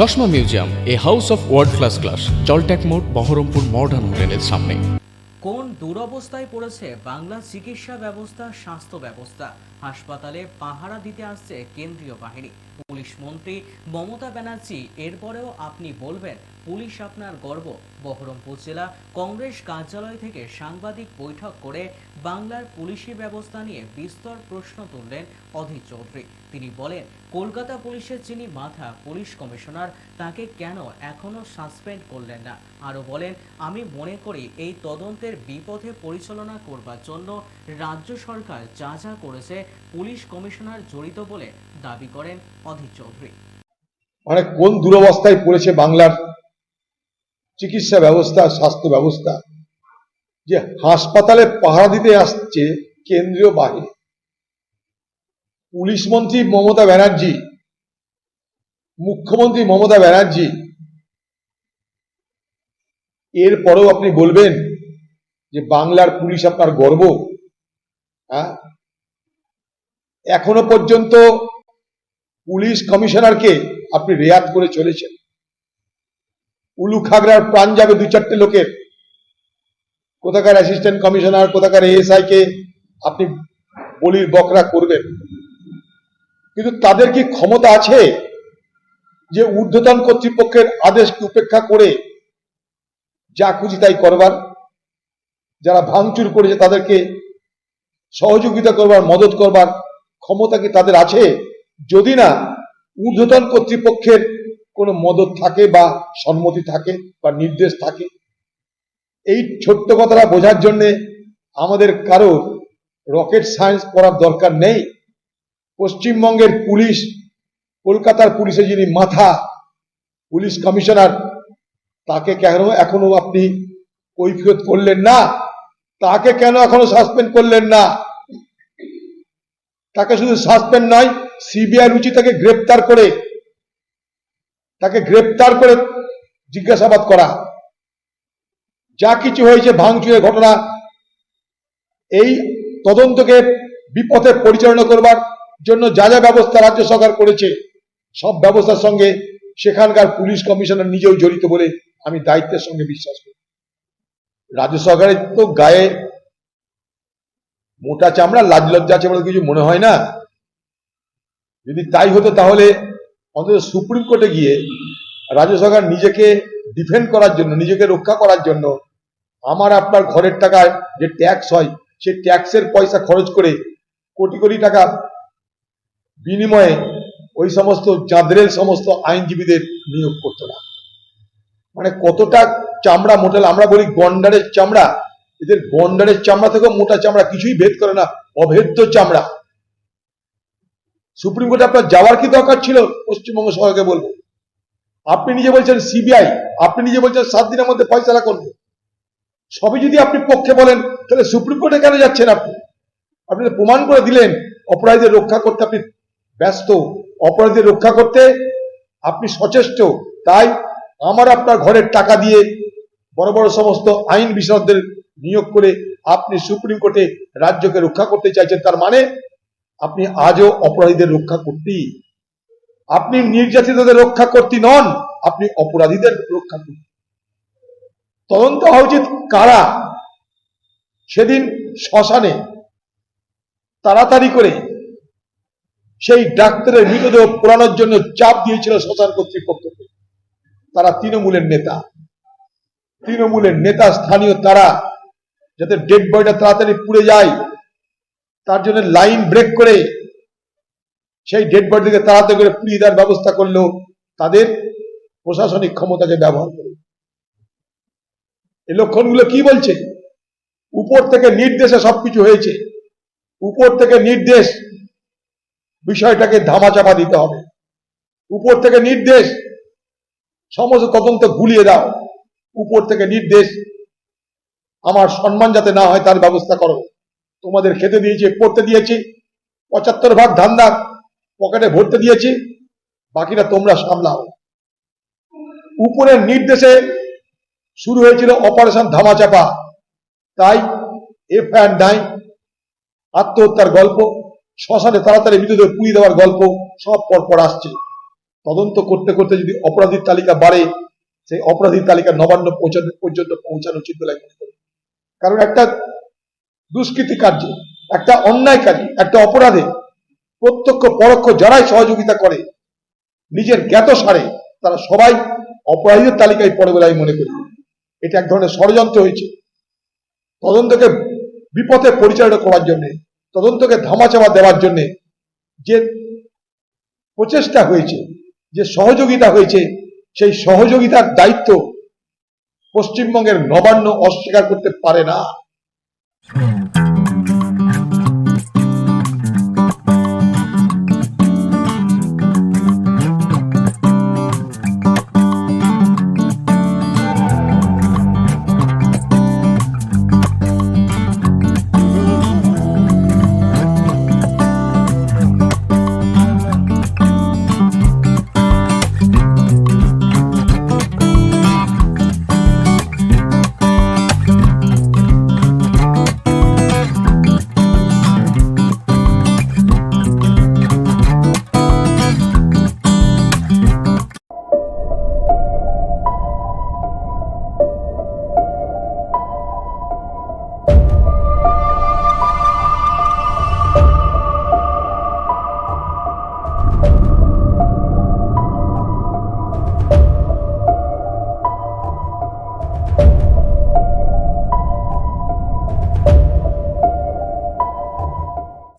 চশমা museum, a house of world class class জলট্যাক মোড়, Baharampur modern হোটেলের সামনে। কোন দুরবস্থায় পড়েছে বাংলা চিকিৎসা ব্যবস্থা, স্বাস্থ্য ব্যবস্থা? হাসপাতালে পাহারা দিতে আসছে কেন্দ্রীয় বাহিনী। পুলিশ মন্ত্রী মমতা ব্যানার্জি, এরপরেও আপনি বলবেন, পুলিশ আপনার গর্ব। বহরমপুর জেলা কংগ্রেস কার্যালয় থেকে সাংবাদিক বৈঠক করে বাংলার পুলিশি ব্যবস্থা নিয়ে বিস্তর প্রশ্ন তুললেন অধীর চৌধুরী। তিনি বলেন, কলকাতা পুলিশের যিনি মাথা, পুলিশ কমিশনার, তাকে কেন এখনও সাসপেন্ড করলেন না? আরও বলেন, আমি মনে করি এই তদন্তের বিপথে পরিচালনা করবার জন্য রাজ্য সরকার যা যা করেছে পুলিশ কমিশনার জড়িত বলে দাবি করেন অধীর চৌধুরী। মানে কোন দুরবস্থায় পড়েছে বাংলার চিকিৎসা ব্যবস্থা, স্বাস্থ্য ব্যবস্থা? যে হাসপাতালে পাহারা দিতে আসছে কেন্দ্রীয় বাহিনী। পুলিশ মন্ত্রী মমতা ব্যানার্জি, মুখ্যমন্ত্রী মমতা ব্যানার্জি, এরপরেও আপনি বলবেন যে বাংলার পুলিশ আপনার গর্ব হ্যাঁ? এখনও পর্যন্ত পুলিশ কমিশনারকে আপনি রেয়াত করে চলেছেন। উলু খাগড়ার প্রাণ যাবে দু চারটে লোকের। কোথাকার অ্যাসিস্ট্যান্ট কমিশনার কোথাকার এএসআই কে আপনি বলির বকরা করবেন। কিন্তু তাদের কি ক্ষমতা আছে যে ঊর্ধ্বতন কর্তৃপক্ষের আদেশকে উপেক্ষা করে যা খুশি তাই করবার? যারা ভাঙচুর করেছে তাদেরকে সহযোগিতা করবার, মদত করবার ক্ষমতা কি তাদের আছে? যদি না, ঊর্ধ্বতন কর্তৃপক্ষের কোনো মদত থাকে বা সম্মতি থাকে বা নির্দেশ থাকে। এই ছোট্ট কথাটা বোঝার জন্যে আমাদের কারও রকেট সায়েন্স পড়ার দরকার নেই। পশ্চিমবঙ্গের পুলিশ, কলকাতার পুলিশে যিনি মাথা, পুলিশ কমিশনার, তাকে কেন এখনও আপনি কৈফিয়ত করলেন না? তাকে কেন এখনও সাসপেন্ড করলেন না? তাকে শুধু সাসপেন্ড নয় সিবিআই উচিত তাকে গ্রেপ্তার করে, তাকে গ্রেপ্তার করে জিজ্ঞাসাবাদ করা। যা কিছু হয়েছে ভাঙচুরের ঘটনা, এই তদন্তকে বিপথে পরিচালনা করবার জন্য যা যা ব্যবস্থা রাজ্য সরকার করেছে, সব ব্যবস্থার সঙ্গে সেখানকার পুলিশ কমিশনার নিজেও জড়িত বলে আমি দায়িত্বের সঙ্গে বিশ্বাস করি। রাজ্য সরকারের তো গায়ে মোটা চামড়া, লাজ লজ্জা আছে বলে কিছু মনে হয় না? যদি তাই হতো তাহলে অন্তত সুপ্রিম কোর্টে গিয়ে রাজ্য সরকার নিজেকে ডিফেন্ড করার জন্য, নিজেকে রক্ষা করার জন্য আমার আপনার ঘরের টাকায় যে ট্যাক্স হয় সেই ট্যাক্সের পয়সা খরচ করে কোটি কোটি টাকা বিনিময়ে ওই সমস্ত চাঁদরের সমস্ত আইনজীবীদের নিয়োগ করতো না মানে কতটা চামড়া মোটাল আমরা বলি গন্ডারের চামড়া এদের গন্ডারের চামড়া থেকেও মোটা চামড়া কিছুই ভেদ করে না, অভেদ্য চামড়া। সুপ্রিম কোর্টে আপনার যাওয়ার কি দরকার ছিল? পশ্চিমবঙ্গ সরকারকে বলব। আপনি নিজে বলছেন সিবিআই আপনি নিজে বলছেন সাত দিনের মধ্যে ফয়সলা করবে সবই যদি আপনি পক্ষে বলেন, তাহলে সুপ্রিম কোর্টে কেন যাচ্ছেন আপনি? আপনি প্রমাণ করে দিলেন, অপরাধীদের রক্ষা করতে আপনি ব্যস্ত। অপরাধীদের রক্ষা করতে আপনি সচেষ্ট। তাই আমার আপনার ঘরের টাকা দিয়ে বড় বড় সমস্ত আইন বিশারদদের নিয়োগ করে আপনি সুপ্রিম কোর্টে রাজ্যকে রক্ষা করতে চাইছেন, তার মানে আপনি আজও অপরাধীদের রক্ষা করতে। আপনি নির্যাতিতদের রক্ষা করতে নন, আপনি অপরাধীদের রক্ষা করতে। তদন্ত হওয়া উচিত কারা? সেদিন শ্মশানে তাড়াতাড়ি করে সেই ডাক্তারের মৃতদেহ পোড়ানোর জন্য চাপ দিয়েছিল শ্মশান কর্তৃপক্ষকে তারা তৃণমূলের নেতা। তৃণমূলের নেতা, স্থানীয় তারা যাতে ডেড বডিটা তাড়াতাড়ি পুড়ে যায়, তার জন্য লাইন ব্রেক করে সেই ডেড বডিকে তাড়াতাড়ি করে পুড়িয়ে দেওয়ার ব্যবস্থা করল তাদের প্রশাসনিক ক্ষমতাকে ব্যবহার করে। এই লক্ষণগুলো কি বলছে? উপর থেকে নির্দেশে সবকিছু হয়েছে। উপর থেকে নির্দেশ বিষয়টাকে ধামাচাপা দিতে হবে। উপর থেকে নির্দেশ সমস্ত তদন্ত গুলিয়ে দাও। উপর থেকে নির্দেশ আমার সম্মান যাতে না হয়, তার ব্যবস্থা করো। তোমাদের খেতে দিয়েছি, পড়তে দিয়েছি, পঁচাত্তর ভাগ ধান্দা পকেটে ভরতে দিয়েছি, বাকিটা তোমরা সামলাও। উপরের নির্দেশে শুরু হয়েছিল অপারেশন ধামাচাপা। তাই এফ এফআইআর নাই আত্মহত্যার গল্প, শ্মশানে তাড়াতাড়ি মৃতদেহ পুড়িয়ে দেওয়ার গল্প, সব পরপর আসছে। তদন্ত করতে করতে যদি অপরাধীর তালিকা বাড়ে, সেই অপরাধীর তালিকা নবান্ন পর্যন্ত পৌঁছানো উচিত বলে মনে কারণ একটা দুষ্কৃতি কার্যে, একটা অন্যায় কাজে একটা অপরাধে প্রত্যক্ষ, পরোক্ষ যারাই সহযোগিতা করে, নিজের জ্ঞাত সারে তারা সবাই অপরাধীদের তালিকায় পড়ে বলে আমি মনে করি। এটা এক ধরনের ষড়যন্ত্র হয়েছে। তদন্তকে বিপথে পরিচালনা করার জন্য, তদন্তকে ধামাচাপা দেওয়ার জন্য যে প্রচেষ্টা হয়েছে, যে সহযোগিতা হয়েছে, সেই সহযোগিতার দায়িত্ব পশ্চিমবঙ্গের নবান্ন অস্বীকার করতে পারে না।